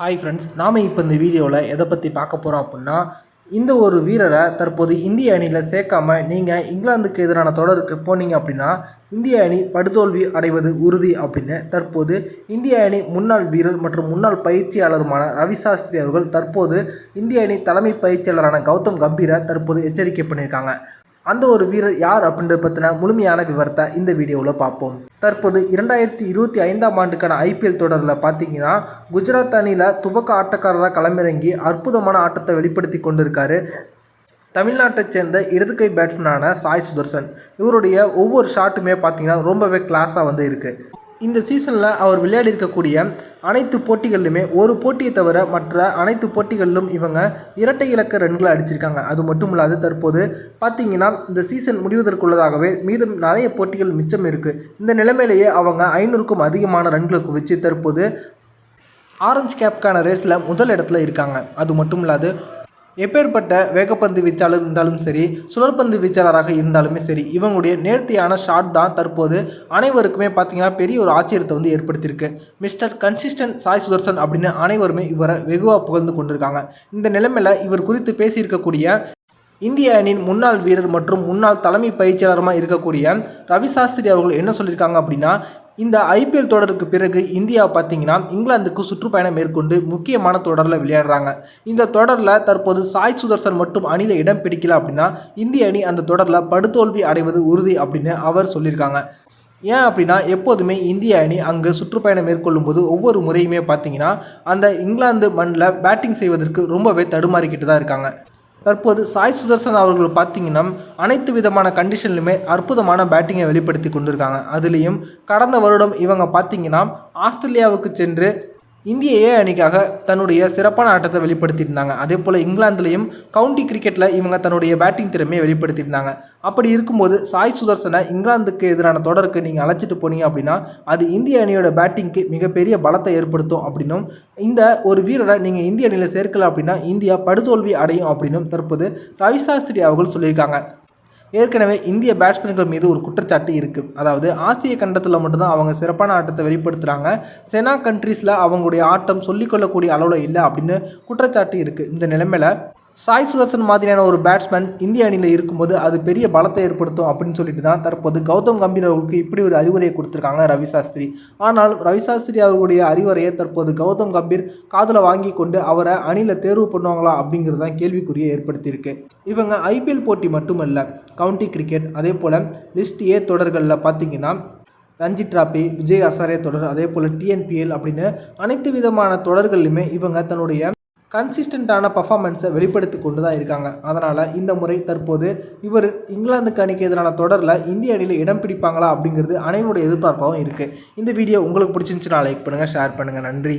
Hi friends நாம் இப்போ இந்த வீடியோவில் எதை பற்றி பார்க்க போகிறோம் அப்படின்னா இந்த ஒரு வீரரை தற்போது இந்திய அணியில் சேர்க்காம நீங்கள் இங்கிலாந்துக்கு எதிரான தொடருக்கு போனீங்க அப்படின்னா இந்திய அணி படுதோல்வி அடைவது உறுதி அப்படின்னு தற்போது இந்திய அணி முன்னாள் வீரர் மற்றும் முன்னாள் பயிற்சியாளருமான ரவி சாஸ்திரி அவர்கள் தற்போது இந்திய அணி தலைமை பயிற்சியாளரான கௌதம் கம்பீரை தற்போது எச்சரிக்கை பண்ணியிருக்காங்க. அந்த ஒரு வீரர் யார் அப்படின்றத பற்றின முழுமையான விவரத்தை இந்த வீடியோவில் பார்ப்போம். தற்போது இரண்டாயிரத்தி இருபத்தி ஐந்தாம் ஆண்டுக்கான ஐபிஎல் தொடரில் பார்த்தீங்கன்னா குஜராத் அணியில் துவக்க ஆட்டக்காரராக களமிறங்கி அற்புதமான ஆட்டத்தை வெளிப்படுத்தி கொண்டிருக்காரு. தமிழ்நாட்டைச் சேர்ந்த இடதுகை பேட்ஸ்மேனான சாய் சுதர்சன். இவருடைய ஒவ்வொரு ஷாட்டுமே பார்த்தீங்கன்னா ரொம்பவே கிளாஸாக வந்து இருக்குது இந்த சீசனில் அவர் விளையாடி இருக்கக்கூடிய அனைத்து போட்டிகளிலுமே ஒரு போட்டியை தவிர மற்ற அனைத்து போட்டிகளிலும் இவங்க இரட்டை இலக்க ரன்களை அடிச்சிருக்காங்க. அது மட்டும் இல்லாது தற்போது பார்த்தீங்கன்னா இந்த சீசன் முடிவதற்குள்ளதாகவே மீதம் நிறைய போட்டிகள் மிச்சம் இருக்குது இந்த நிலைமையிலேயே அவங்க ஐநூறுக்கும் அதிகமான ரன்களை குவிச்சு தற்போது ஆரஞ்சு கேப்கான ரேஸில் முதல் இடத்துல இருக்காங்க. அது மட்டும் இல்லாது எப்பேற்பட்ட வேகப்பந்து வீச்சாளர் இருந்தாலும் சரி சுழற்பந்து வீச்சாளராக இருந்தாலுமே சரி இவங்களுடைய நேர்த்தியான ஷாட் தான் தற்போது அனைவருக்குமே பார்த்தீங்கன்னா பெரிய ஒரு ஆச்சரியத்தை வந்து ஏற்படுத்தியிருக்கு. மிஸ்டர் கன்சிஸ்டன்ட் சாய் சுதர்சன் அப்படின்னு அனைவருமே இவரை வெகுவாக புகழ்ந்து கொண்டிருக்காங்க. இந்த நிலைமையில் இவர் குறித்து பேசியிருக்கக்கூடிய இந்திய அணியின் முன்னாள் வீரர் மற்றும் முன்னாள் தலைமை பயிற்சியாளருமாக இருக்கக்கூடிய ரவி சாஸ்திரி அவர்கள் என்ன சொல்லியிருக்காங்க அப்படின்னா இந்த ஐபிஎல் தொடருக்கு பிறகு இந்தியா பார்த்தீங்கன்னா இங்கிலாந்துக்கு சுற்றுப்பயணம் மேற்கொண்டு முக்கியமான தொடரில் விளையாடுறாங்க. இந்த தொடரில் தற்போது சாய் சுதர்சன் மட்டும் அணியில் இடம் பிடிக்கல அப்படின்னா இந்திய அணி அந்த தொடரில் படுதோல்வி அடைவது உறுதி அப்படின்னு அவர் சொல்லியிருக்காங்க. ஏன் அப்படின்னா எப்போதுமே இந்திய அணி அங்கு சுற்றுப்பயணம் மேற்கொள்ளும் போது ஒவ்வொரு முறையுமே பார்த்தீங்கன்னா அந்த இங்கிலாந்து மண்ணில் பேட்டிங் செய்வதற்கு ரொம்பவே தடுமாறிக்கிட்டு தான் இருக்காங்க. தற்போது சாய் சுதர்சன் அவர்கள் பார்த்தீங்கன்னா அனைத்து விதமான கண்டிஷன்லையுமே அற்புதமான பேட்டிங்கை வெளிப்படுத்தி கொண்டிருக்காங்க. அதுலேயும் கடந்த வருடம் இவங்க பார்த்தீங்கன்னா ஆஸ்திரேலியாவுக்கு சென்று இந்திய ஏ அணிக்காக தன்னுடைய சிறப்பான ஆட்டத்தை வெளிப்படுத்தியிருந்தாங்க. அதே போல் இங்கிலாந்துலேயும் கவுண்டி கிரிக்கெட்டில் இவங்க தன்னுடைய பேட்டிங் திறமையை வெளிப்படுத்தியிருந்தாங்க. அப்படி இருக்கும்போது சாய் சுதர்சனை இங்கிலாந்துக்கு எதிரான தொடருக்கு நீங்கள் அழைச்சிட்டு போனீங்க அப்படின்னா அது இந்திய அணியோட பேட்டிங்க்கு மிகப்பெரிய பலத்தை ஏற்படுத்தும் அப்படின்னும் இந்த ஒரு வீரரை நீங்கள் இந்திய அணியில் சேர்க்கல அப்படின்னா இந்தியா படுதோல்வி அடையும் அப்படின்னும் தற்போது ரவி சாஸ்திரி அவர்கள் சொல்லியிருக்காங்க. ஏற்கனவே இந்திய பேட்ஸ்மேன்கள் மீது ஒரு குற்றச்சாட்டு இருக்குது அதாவது ஆசிய கண்டத்தில் மட்டும்தான் அவங்க சிறப்பான ஆட்டத்தை வெளிப்படுத்துகிறாங்க செனா கண்ட்ரீஸில் அவங்களுடைய ஆட்டம் சொல்லிக்கொள்ளக்கூடிய அளவில் இல்லை அப்படின்னு குற்றச்சாட்டு இருக்குது இந்த நிலைமையில் சாய் சுதர்சன் மாதிரியான ஒரு பேட்ஸ்மேன் இந்திய அணியில் இருக்கும்போது அது பெரிய பலத்தை ஏற்படுத்தும் அப்படின்னு சொல்லிட்டு தான் தற்போது கௌதம் கம்பீர் அவர்களுக்கு இப்படி ஒரு அறிவுரையை கொடுத்துருக்காங்க ரவி சாஸ்திரி. ஆனால் ரவி சாஸ்திரி அவர்களுடைய அறிவுரையை தற்போது கௌதம் கம்பீர் காதில் வாங்கி கொண்டு அவரை அணியில் தேர்வு பண்ணுவாங்களா அப்படிங்கிறது தான் கேள்விக்குறியை ஏற்படுத்தியிருக்கு. இவங்க ஐபிஎல் போட்டி மட்டுமல்ல கவுண்டி கிரிக்கெட் அதே போல் லிஸ்ட் ஏ தொடர்களில் பார்த்தீங்கன்னா ரஞ்சி டிராபி விஜய் ஹசாரே தொடர் அதே போல் டிஎன்பிஎல் அப்படின்னு அனைத்து விதமான தொடர்கள்லையுமே இவங்க தன்னுடைய கன்சிஸ்டண்ட்டான பர்ஃபார்மன்ஸை வெளிப்படுத்தி கொண்டு தான் இருக்காங்க. அதனால் இந்த முறை தற்போது இவர் இங்கிலாந்துக்கு அணிக்கு எதிரான தொடரில் இந்திய அணியில் இடம் பிடிப்பாங்களா அப்படிங்கிறது அனைவருடைய எதிர்பார்ப்பாகவும் இருக்குது இந்த வீடியோ உங்களுக்கு பிடிச்சிருந்துச்சுன்னா லைக் பண்ணுங்கள் ஷேர் பண்ணுங்கள் நன்றி.